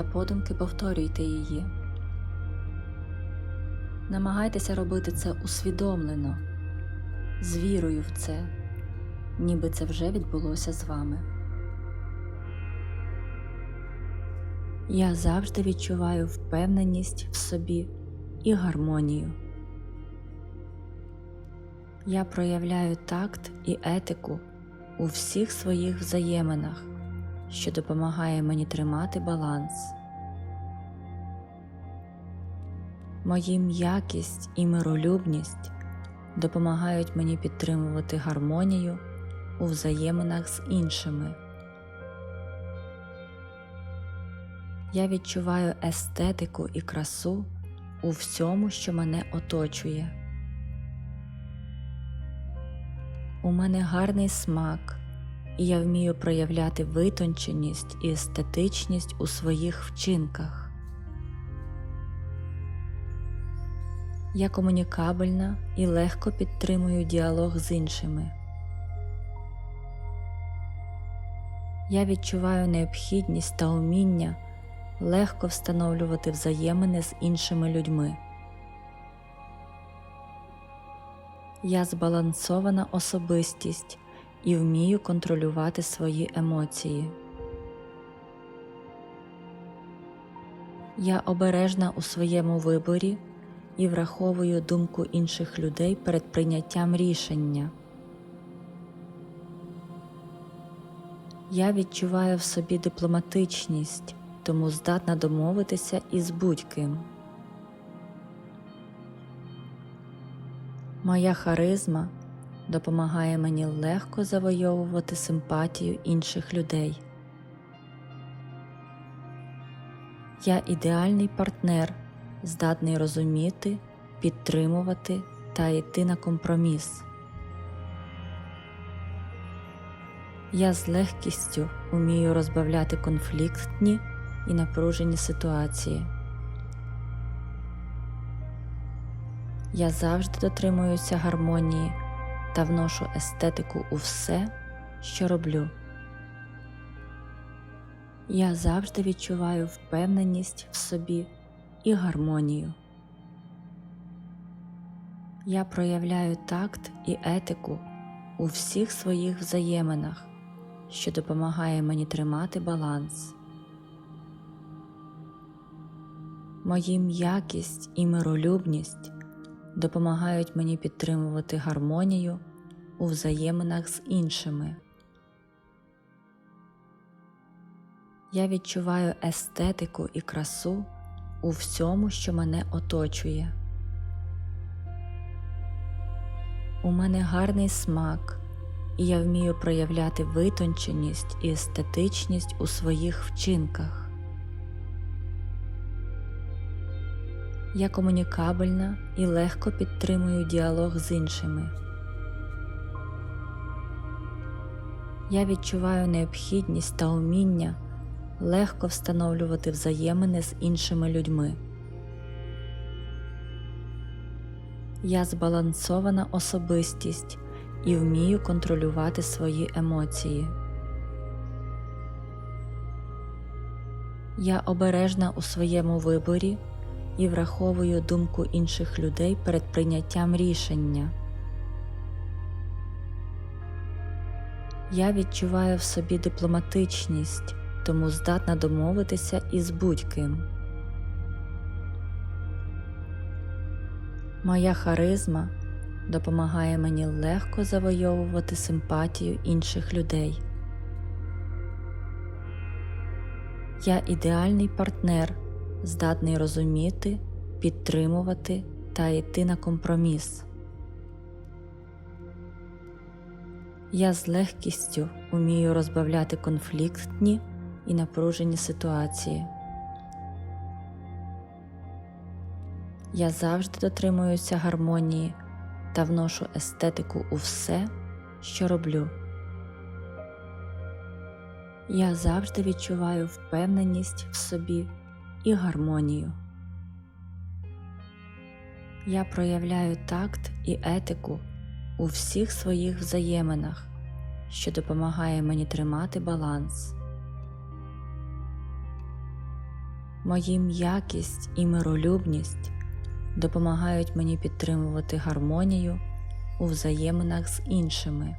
та подумки повторюйте її. Намагайтеся робити це усвідомлено, з вірою в це, ніби це вже відбулося з вами. Я завжди відчуваю впевненість в собі і гармонію. Я проявляю такт і етику у всіх своїх взаєминах, що допомагає мені тримати баланс. Мої м'якість і миролюбність допомагають мені підтримувати гармонію у взаєминах з іншими. Я відчуваю естетику і красу у всьому, що мене оточує. У мене гарний смак, і я вмію проявляти витонченість і естетичність у своїх вчинках. Я комунікабельна і легко підтримую діалог з іншими. Я відчуваю необхідність та уміння легко встановлювати взаємини з іншими людьми. Я збалансована особистість і вмію контролювати свої емоції. Я обережна у своєму виборі і враховую думку інших людей перед прийняттям рішення. Я відчуваю в собі дипломатичність, тому здатна домовитися із будь-ким. Моя харизма допомагає мені легко завойовувати симпатію інших людей. Я ідеальний партнер, здатний розуміти, підтримувати та йти на компроміс. Я з легкістю вмію розбавляти конфліктні і напружені ситуації. Я завжди дотримуюся гармонії та вношу естетику у все, що роблю. Я завжди відчуваю впевненість в собі і гармонію. Я проявляю такт і етику у всіх своїх взаєминах, що допомагає мені тримати баланс. Мої м'якість і миролюбність допомагають мені підтримувати гармонію у взаєминах з іншими. Я відчуваю естетику і красу у всьому, що мене оточує. У мене гарний смак, і я вмію проявляти витонченість і естетичність у своїх вчинках. Я комунікабельна і легко підтримую діалог з іншими. Я відчуваю необхідність та уміння легко встановлювати взаємини з іншими людьми. Я збалансована особистість і вмію контролювати свої емоції. Я обережна у своєму виборі і враховую думку інших людей перед прийняттям рішення. Я відчуваю в собі дипломатичність, тому здатна домовитися із будь-ким. Моя харизма допомагає мені легко завойовувати симпатію інших людей. Я ідеальний партнер, здатний розуміти, підтримувати та йти на компроміс. Я з легкістю умію розбавляти конфліктні і напружені ситуації. Я завжди дотримуюся гармонії та вношу естетику у все, що роблю. Я завжди відчуваю впевненість в собі і гармонію. Я проявляю такт і етику у всіх своїх взаєминах, що допомагає мені тримати баланс. Мої м'якість і миролюбність допомагають мені підтримувати гармонію у взаєминах з іншими.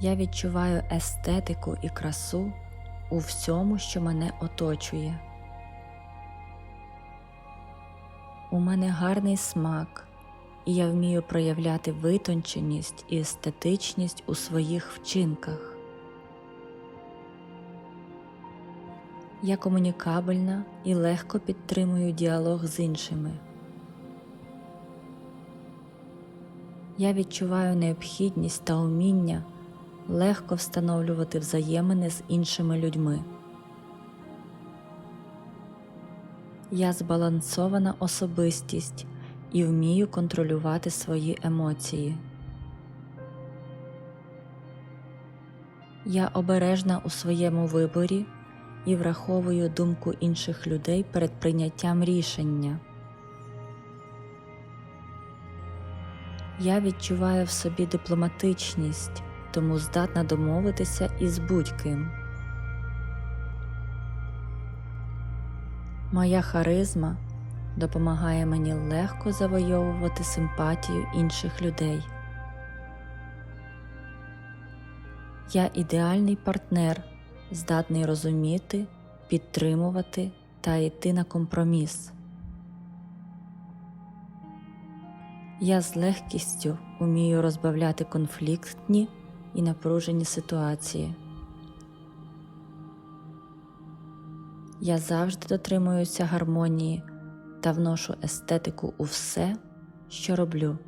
Я відчуваю естетику і красу у всьому, що мене оточує. У мене гарний смак, і я вмію проявляти витонченість і естетичність у своїх вчинках. Я комунікабельна і легко підтримую діалог з іншими. Я відчуваю необхідність та уміння легко встановлювати взаємини з іншими людьми. Я збалансована особистість і вмію контролювати свої емоції. Я обережна у своєму виборі і враховую думку інших людей перед прийняттям рішення. Я відчуваю в собі дипломатичність, тому здатна домовитися із будь-ким. Моя харизма допомагає мені легко завойовувати симпатію інших людей. Я ідеальний партнер, здатний розуміти, підтримувати та йти на компроміс. Я з легкістю умію розбавляти конфліктні і напружені ситуації. Я завжди дотримуюся гармонії та вношу естетику у все, що роблю.